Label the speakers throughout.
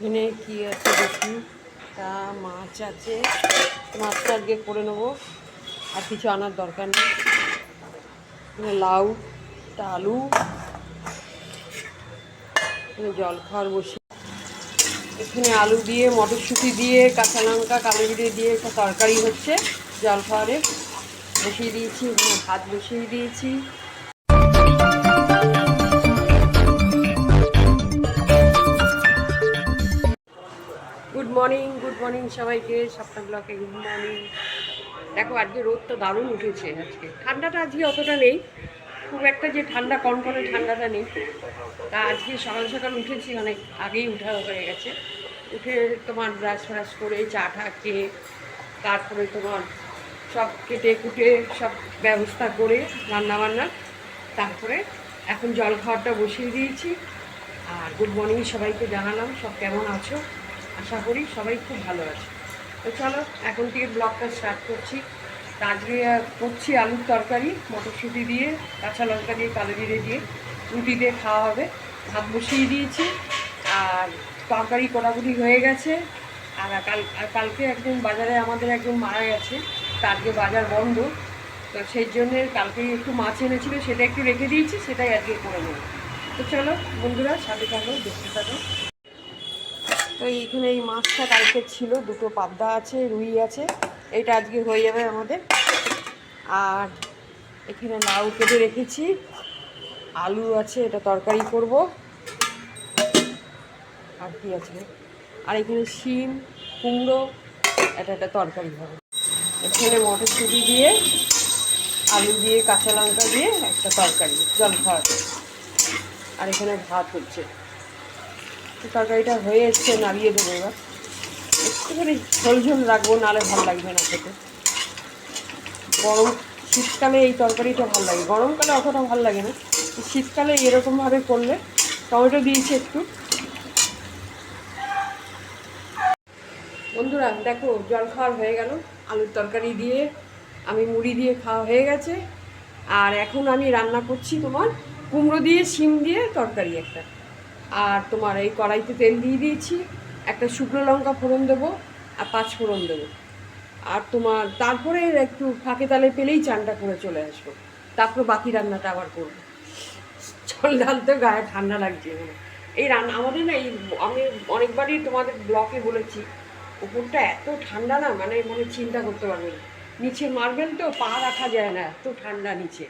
Speaker 1: এখানে কি আছে দেখি? তা মাছ আছে। মাছটা আজকে করে নেব। আর কিছু আনার দরকার নেই। লাউ আলু জল খাওয়ার বসে। এখানে আলু দিয়ে, মটরশুঁটি দিয়ে, কাঁচা লঙ্কা, কালো জিরে দিয়ে একটা তরকারি হচ্ছে জল খাওয়ারে বসিয়ে দিয়েছি ভাত বসিয়ে দিয়েছি। গুড মর্নিং গুড মর্নিং সবাইকে সপ্তাহ ব্লকে গুড মর্নিং দেখো, আজকে রোদ তো দারুণ উঠেছে আজকে। ঠান্ডাটা আজকে অতটা নেই। খুব একটা যে ঠান্ডা কম কনকনে ঠান্ডাটা নেই। তা আজকে সকাল সকাল উঠেছি, অনেক আগেই উঠা হয়ে গেছে। উঠে তোমার ব্রাশ ফ্রাশ করে, চা টা খেয়ে, তারপরে তোমার সব কেটে কুটে, সব ব্যবস্থা করে রান্না বান্না। তারপরে এখন জল খাওয়াটা বসিয়ে দিয়েছি। আর গুড মর্নিং সবাইকে জানালাম, সব কেমন আছো? আশা করি সবাই খুব ভালো আছে। তো চলো, এখন থেকে ব্লগটা স্টার্ট করছি। আজকে করছি আলুর তরকারি, মটরশুঁটি দিয়ে, কাঁচা লঙ্কা দিয়ে, কালো জিরে দিয়ে, রুটি দিয়ে খাওয়া হবে। ভাত বসিয়ে দিয়েছি, আর তরকারি কোটাকুটি হয়ে গেছে। আর কাল, আর কালকে একজন বাজারে আমাদের একজন মারা গেছে। আজকে বাজার বন্ধ। তো সেই জন্য কালকে একটু মাছ এনেছিল, সেটা একটু রেখে দিয়েছি, সেটাই আজকে করে নেব। তো চলো, বন্ধুরা, সাথে থাকো, দেখতে থাকো। তো এইখানে এই মাছটা কালকে ছিল, দুটো পাবদা আছে, রুই আছে। এটা আজকে হয়ে যাবে আমাদের। আর এখানে লাউ কেটে রেখেছি। আলু আছে, এটা তরকারি করব। আর কি আছে? আর এখানে শিম, কুমড়ো, এটা একটা তরকারি হবে। এখানে মটরশুঁটি দিয়ে, আলু দিয়ে, কাঁচা লঙ্কা দিয়ে একটা তরকারি জল খাওয়া আর এখানে ভাত হচ্ছে। তরকারিটা হয়ে এসছে নাড়িয়ে দেবো এবার। একটুখানি ঝোল ঝোল রাখব, নাহলে ভালো লাগবে না খেতে। গরম, শীতকালে এই তরকারিটা ভালো লাগে। গরমকালে অতটা ভালো লাগে না। শীতকালে এরকমভাবে করলে টমেটো দিয়েছি একটু। বন্ধুরা, দেখো, জল খাওয়ার হয়ে গেল। আলুর তরকারি দিয়ে আমি মুড়ি দিয়ে খাওয়া হয়ে গেছে। আর এখন আমি রান্না করছি তোমার কুমড়ো দিয়ে, শিম দিয়ে তরকারি একটা। আর তোমার এই কড়াইতে তেল দিয়ে দিয়েছি। একটা শুকনো লঙ্কা ফোড়ন দেবো আর পাঁচ ফোড়ন দেবো। আর তোমার তারপরে একটু ফাঁকে তালে পেলেই চানটা করে চলে আসব। তারপর বাকি রান্নাটা আবার করব। জল ঢালতে গায়ে ঠান্ডা লাগছে মানে এই রান্না, আমাদের না এই, আমি অনেকবারই তোমাদের ব্লকে বলেছি উপরটা এত ঠান্ডা না মানে মানে চিন্তা করতে পারবে না। নিচে মার্বেল তো পা রাখা যায় না, এত ঠান্ডা নিচে।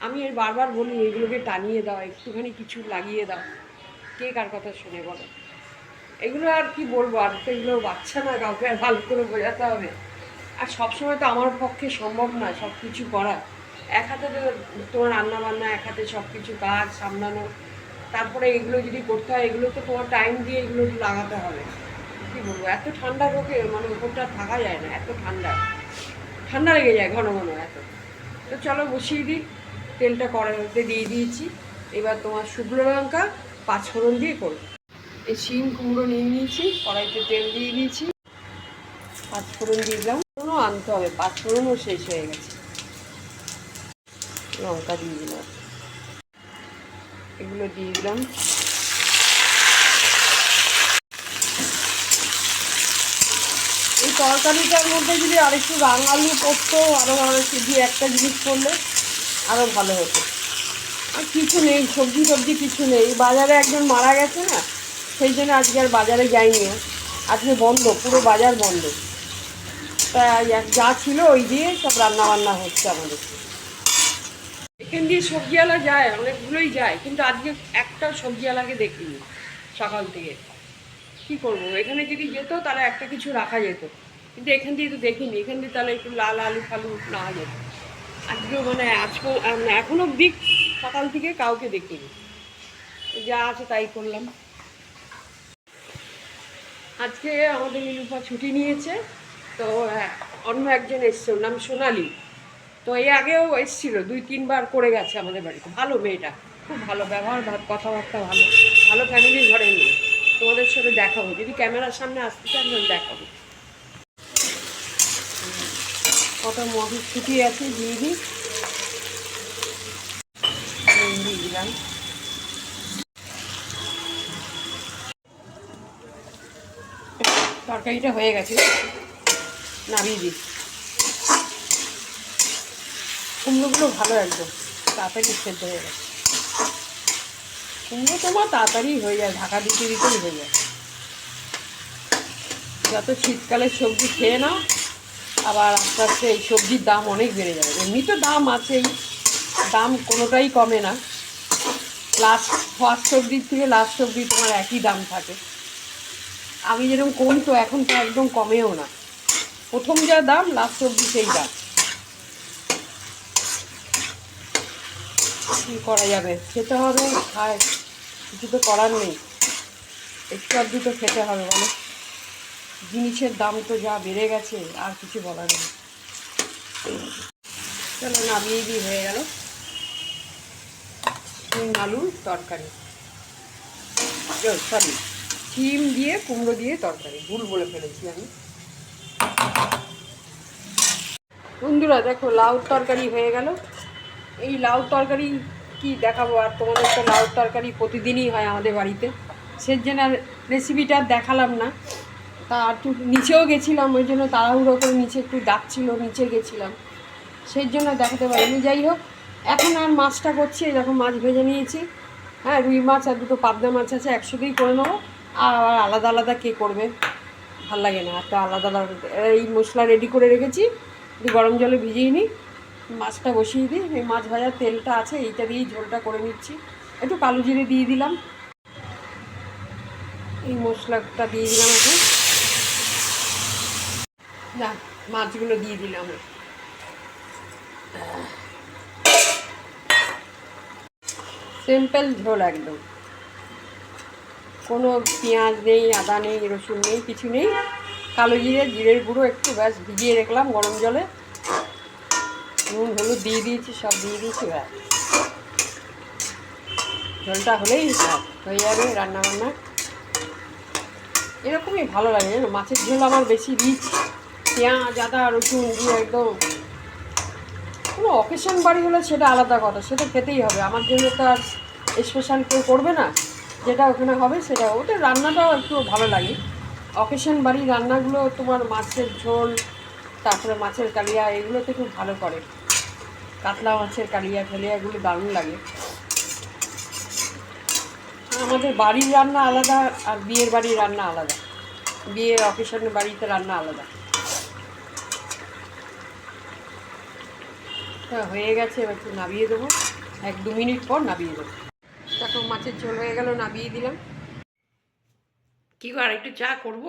Speaker 1: আমি এর বারবার বলি, এগুলোকে টানিয়ে দাও, একটুখানি কিছু লাগিয়ে দাও। কে কার কথা শুনে বলো? এগুলো আর কি বলব? আর তো এগুলো বাচ্চা না কাউকে আর ভালো করে বোঝাতে হবে। আর সবসময় তো আমার পক্ষে সম্ভব না সব কিছু করা। এক হাতে তো তোমার রান্না বান্না এক হাতে সব কিছু কাজ সামলানো। তারপরে এগুলো যদি করতে হয়, এগুলো তো তোমার টাইম দিয়ে এগুলো লাগাতে হবে। কি বলব? এত ঠান্ডা রোগে মানে উপরটা থাকা যায় না, এত ঠান্ডা। ঠান্ডা লেগে যায় ঘন ঘন এত। তো চলো বসিয়ে দিই। তেলটা কড়াইতে দিয়ে দিয়েছি। এবার তোমার শুকনো লঙ্কা পাঁচফোড়ন দিয়ে করব। এই শিম কুমড়ো নিয়ে নিয়েছি কড়াইতে তেল দিয়ে দিয়েছি। পাঁচফোড়ন দিয়ে দিলাম। কোনো আনতে হবে পাঁচফোড়নও শেষ হয়ে গেছে। লঙ্কা দিয়ে দিলাম। এগুলো দিয়ে দিলাম। এই তরকারিটার মধ্যে যদি আরেকটু রাঙালু করতো আরও আরও শুধু একটা জিনিস করলে আরও ভালো হতো। আর কিছু নেই, সবজি টবজি কিছু নেই। বাজারে একজন মারা গেছে না, সেই জন্য আজকে আর বাজারে যাইনি। আজকে বন্ধ, পুরো বাজার বন্ধ। তা যা ছিল ওই দিয়ে সব রান্না বান্না হচ্ছে আমাদের। এখান দিয়ে সবজিওয়ালা যায়, অনেকগুলোই যায়, কিন্তু আজকে একটা সবজিওয়ালাকে দেখিনি সকাল থেকে। কি করব? এখানে যদি যেত, তাহলে একটা কিছু রাখা যেত। কিন্তু এখান দিয়ে তো দেখিনি। এখান দিয়ে তাহলে একটু লাল আলু ফালু না যেত। আজকেও মানে আজকে এখন অব্দি সকাল থেকে কাউকে দেখিনি। যা আছে তাই করলাম। আজকে আমাদের ইলুফা ছুটি নিয়েছে তো হ্যাঁ, অন্য একজন এসছে ওর নাম সোনালি। তো এই আগেও এসছিল দুই তিনবার করে গেছে আমাদের বাড়িতে। ভালো মেয়েটা খুব ভালো ব্যবহার কথাবার্তা ভালো। ভালো ফ্যামিলির ঘরে নিয়ে তোমাদের সাথে দেখাবো যদি ক্যামেরার সামনে আসতে চান তাহলে দেখাবো কত মটরশুটি আছে দিয়ে দিই। তরকারিটা হয়ে গেছে। নামিয়ে দিই। কুমড়োগুলো ভালো একদম, তাড়াতাড়ি সেদ্ধ হয়ে গেছে। কুমড়ো তোমার তাড়াতাড়ি হয়ে যায়, ঢাকা দিতে দিতেই হয়ে যায়। যত শীতকালে সবজি খেয়ে নাও, আবার আস্তে আস্তে এই সবজির দাম অনেক বেড়ে যাবে। এমনি তো দাম আছেই, দাম কোনোটাই কমে না। লাস্ট ফার্স্ট সবজির থেকে লাস্ট সবজি তোমার একই দাম থাকে। আমি যেরকম কমতো এখন তো একদম কমেও না। প্রথম যা দাম লাস্ট অব্দি সেই দাম। কী করা যাবে? খেতে হবে, খায়। কিছু তো করার নেই। একটু আধটু তো খেতে হবে মানে জিনিসের দাম তো যা বেড়ে গেছে, আর কিছু বলার নেই। চলো নামিয়ে দিয়ে হয়ে গেল। আলুর তরকারি। চল, সরি। শিম দিয়ে, কুমড়ো দিয়ে তরকারি। ভুল বলে ফেলেছি আমি। বন্ধুরা, দেখো, লাউ তরকারি হয়ে গেল। এই লাউ তরকারি কি দেখাবো? আর তোমাদের তো লাউ তরকারি প্রতিদিনই হয় আমাদের বাড়িতে। সেই জন্য আর রেসিপিটা দেখালাম না। তা একটু নিচেও গেছিলাম, ওই জন্য তাড়াহুড়ো করে নিচে একটু ডাকছিল নিচে গেছিলাম। সেই জন্য দেখাতে পারিনি। যাই হোক, এখন আর মাছটা করছি। এরকম মাছ ভেজে নিয়েছি। হ্যাঁ রুই মাছ আর দুটো পাবদা মাছ আছে, একসাথেই করে নেব। আবার আলাদা আলাদা কে করবে? ভালো লাগে না, একটা আলাদা আলাদা। এই মশলা রেডি করে রেখেছি, একটু গরম জলে ভিজিয়ে নিই। মাছটা বসিয়ে দিই, এই মাছ ভাজার তেলটা আছে, এইটা দিয়েই ঝোলটা করে নিচ্ছি। একটু কালো জিরে দিয়ে দিলাম। এই মশলাটা দিয়ে দিলাম এখন। না মাছগুলো দিয়ে দিলাম। সিম্পল ঝোল একদম। কোনো পেঁয়াজ নেই, আদা নেই, রসুন নেই, কিছু নেই। কালো জিরে, জিরের গুঁড়ো একটু, ব্যাস, ভিজিয়ে রাখলাম গরম জলে। নুন, হলুদ দিয়ে দিয়েছি, সব দিয়ে দিয়েছি, ব্যাস। জলটা হলেই হয়ে যাবে রান্না বান্না এরকমই ভালো লাগে জানো, মাছের ঝোল আমার বেশি রিচ। পেঁয়াজ, আদা, রসুন দিয়ে একদম। কোনো অকেশন বাড়ি হলে সেটা আলাদা কথা, সেটা খেতেই হবে। আমার জন্য তো আর স্পেশাল কেউ করবে না। যেটা ওখানে হবে সেটা। ওটা রান্নাটাও একটু ভালো লাগে। অকেশন বাড়ি রান্নাগুলো তোমার মাছের ঝোল, তারপরে মাছের কালিয়া, এগুলোতে খুব ভালো করে। কাতলা মাছের কালিয়া ফালিয়া এগুলো দারুণ লাগে। আমাদের বাড়ির রান্না আলাদা আর বিয়ের বাড়ির রান্না আলাদা। বিয়ের অকেশনের বাড়িতে রান্না আলাদা। তা হয়ে গেছে, এবার একটু নাবিয়ে দেবো। এক দু মিনিট পর নাবিয়ে দেবো। দেখো মাছের ঝোল হয়ে গেল নাবিয়ে দিলাম। কী কর একটু চা করব?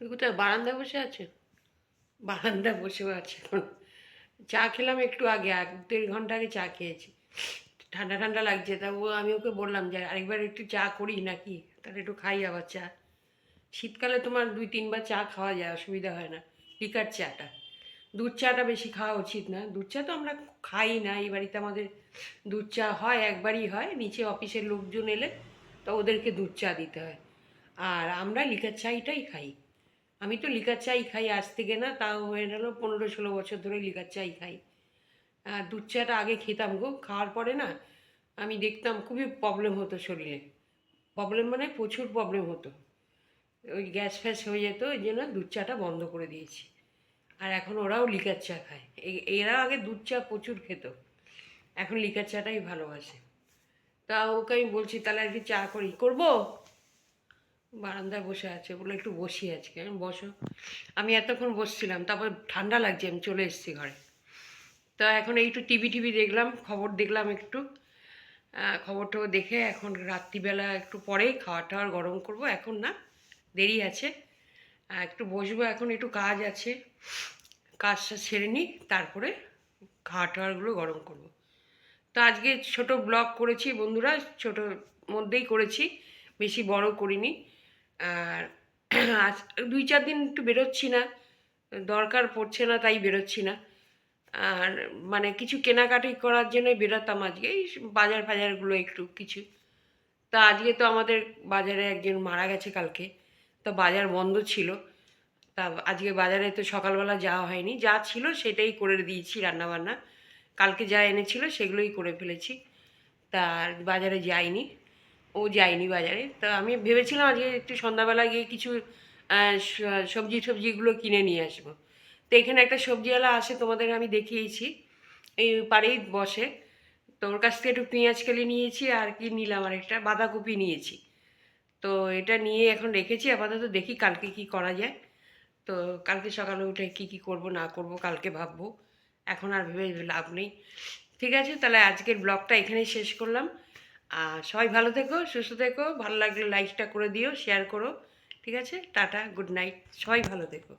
Speaker 1: কোথায়, বারান্দায় বসে আছে? বারান্দায় বসেও আছে এখন। চা খেলাম একটু আগে, এক দেড় ঘণ্টা আগে চা খেয়েছি। ঠান্ডা ঠান্ডা লাগছে, তা ও আমি ওকে বললাম যে, আরেকবার একটু চা করি নাকি? তাহলে একটু খাই আবার চা। শীতকালে তোমার দুই, তিনবার চা খাওয়া যায়, অসুবিধা হয় না। লিকার চাটা। দুধ চাটা বেশি খাওয়া উচিত না। দুধ চা তো আমরা খাই না, এই বাড়িতে আমাদের দুধ চা হয়, একবারই হয়। নিচে অফিসের লোকজন এলে তো ওদেরকে দুধ চা দিতে হয়। আর আমরা লিকার চাইটাই খাই। আমি তো লিকার চাই খাই আজ থেকে না, তাও হয়ে গেল পনেরো ষোলো বছর ধরে লিকার চাই খাই। আর দুধ চাটা আগে খেতাম গো, খাওয়ার পরে না আমি দেখতাম খুবই প্রবলেম হতো শরীরে। প্রবলেম মানে প্রচুর প্রবলেম হতো। ওই গ্যাস ফ্যাস হয়ে যেত, ওই জন্য দুধ চাটা বন্ধ করে দিয়েছি। আর এখন ওরাও লিকার চা খায়। এরা আগে দুধ চা প্রচুর খেত। এখন লিকার চাটাই ভালোবাসে। তা ওকে আমি বলছি তাহলে আর কি চা করি। করব? বারান্দায় বসে আছে। বলে একটু বসি আজকে। আমি বসো। আমি এতক্ষণ বসছিলাম তারপর ঠান্ডা লাগছে আমি চলে এসেছি ঘরে। তা এখন একটু টিভি টিভি দেখলাম খবর দেখলাম একটু। আহ, খবরটাও দেখে এখন রাত্রিবেলা একটু পরেই খাওয়া টাওয়ার গরম করব। এখন না দেরি আছে। একটু বসবো এখন, একটু কাজ আছে। কাজটা সেরে নিই, তারপরে খাওয়া গরম করব। তো আজকে ছোট ব্লগ করেছি বন্ধুরা, ছোট মধ্যেই করেছি, বেশি বড় করিনি। আর আজ দুই চার দিন একটু বেরোচ্ছি না, দরকার পড়ছে না, তাই বেরোচ্ছি না। আর মানে কিছু কেনাকাটি করার জন্য বেরোতাম আজকে, এই বাজার ফাজারগুলো একটু কিছু। তা আজকে তো আমাদের বাজারে একজন মারা গেছে কালকে। তো বাজার বন্ধ ছিল। তা আজকে বাজারে তো সকালবেলা যাওয়া হয়নি। যা ছিল সেটাই করে দিয়েছি রান্নাবান্না। কালকে যা এনেছিল সেগুলোই করে ফেলেছি। তা আর বাজারে যাইনি। ও যায়নি বাজারে। তো আমি ভেবেছিলাম আজকে একটু সন্ধ্যাবেলা গিয়ে কিছু সবজি টবজিগুলো কিনে নিয়ে আসব। তো এখানে একটা সবজিওয়ালা আসে তোমাদের আমি দেখিয়েছি। এই পাড়েই বসে। তো ওর কাছ থেকে একটু পেঁয়াজ কেলে নিয়েছি আর কি নিলাম আর একটা বাঁধাকপি নিয়েছি। তো এটা নিয়ে এখন রেখেছি, আপাতত দেখি কালকে কি করা যায়। তো কালকে সকালে উঠে কি কি করব, না করব, কালকে ভাববো। এখন আর ভেবে লাভ নেই। ঠিক আছে, তাহলে আজকের ব্লগটা এখানেই শেষ করলাম। আর সবাই ভালো থেকো, সুস্থ থেকো, ভালো লাগলে লাইকটা করে দিও শেয়ার করো। ঠিক আছে, টাটা গুড নাইট সবাই ভালো থেকো।